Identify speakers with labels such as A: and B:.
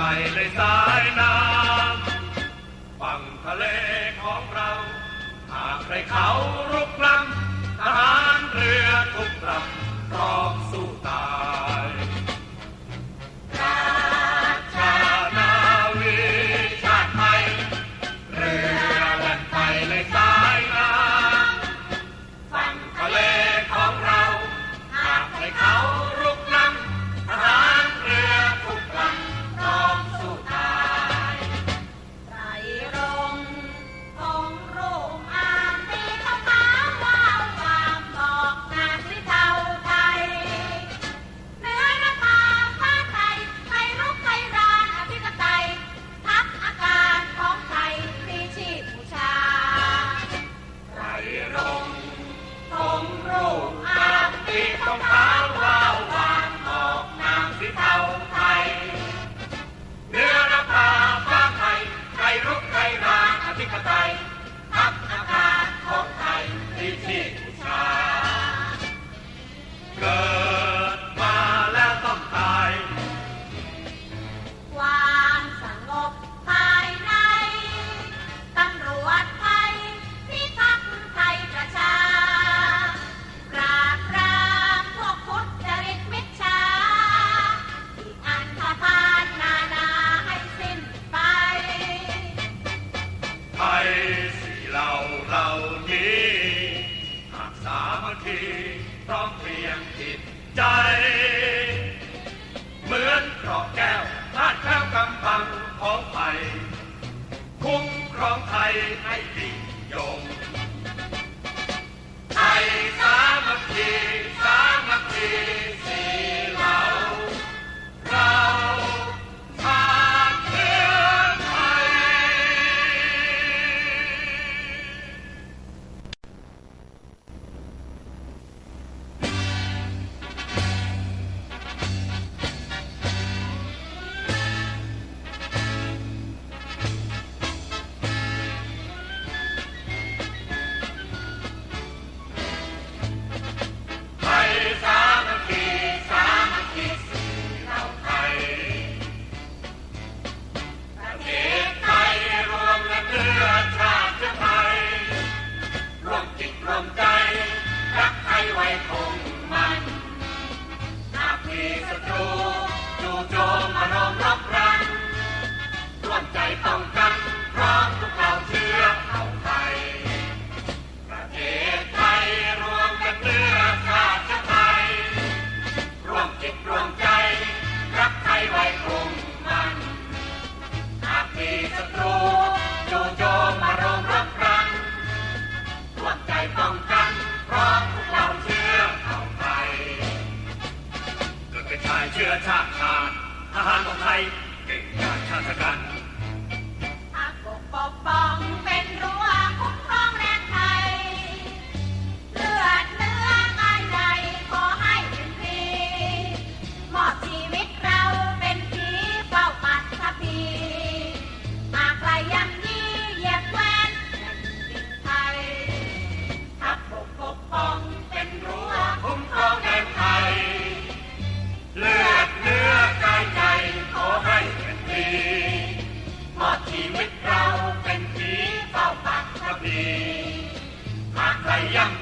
A: ไปในสายน้ำฝั่งทะเลของเรา หากใครเขารุกล้ำทหารเรือทุกลำ die. 太阳。